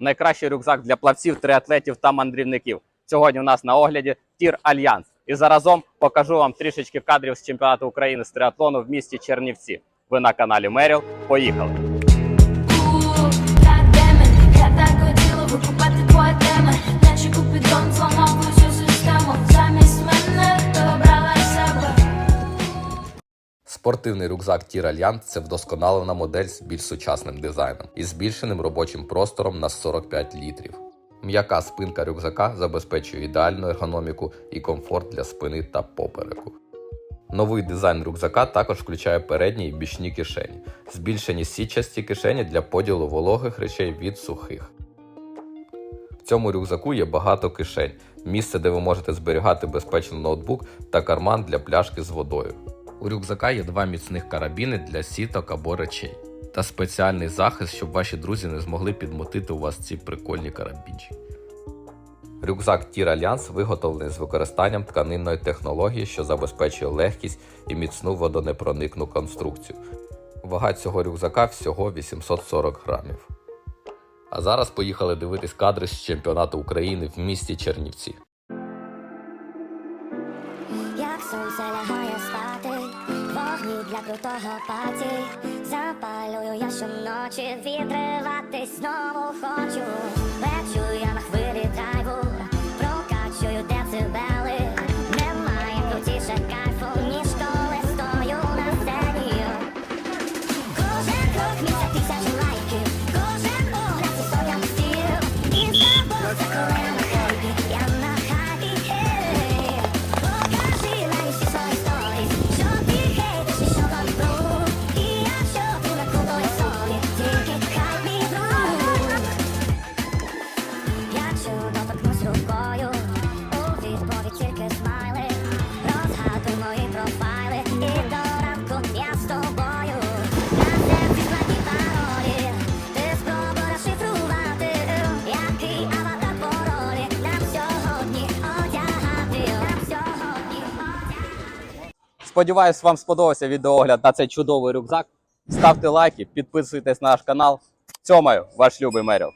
найкращий рюкзак для плавців, триатлетів та мандрівників. Сьогодні у нас на огляді Тір Альянс. І заразом покажу вам трішечки кадрів з чемпіонату України з триатлону в місті Чернівці. Ви на каналі Меріл. Поїхали! Спортивний рюкзак Тір Альянс це вдосконалена модель з більш сучасним дизайном і збільшеним робочим простором на 45 літрів. М'яка спинка рюкзака забезпечує ідеальну ергономіку і комфорт для спини та попереку. Новий дизайн рюкзака також включає передні і бічні кишені, збільшені сітчасті кишені для поділу вологих речей від сухих. В цьому рюкзаку є багато кишень, місце, де ви можете зберігати безпечно ноутбук та карман для пляшки з водою. У рюкзака є два міцних карабіни для сіток або речей, та спеціальний захист, щоб ваші друзі не змогли підмотити у вас ці прикольні карабінчики. Рюкзак Тір Альянс виготовлений з використанням тканинної технології, що забезпечує легкість і міцну водонепроникну конструкцію. Вага цього рюкзака всього 840 грамів. А зараз поїхали дивитись кадри з чемпіонату України в місті Чернівці. Як сонце лягає спати, вогні для крутого паті. Запалюю я щоночі, відриватись знову хочу. Сподіваюсь, вам сподобався відеоогляд на цей чудовий рюкзак. Ставте лайки, підписуйтесь на наш канал. Цьомаю, ваш любий Меріл.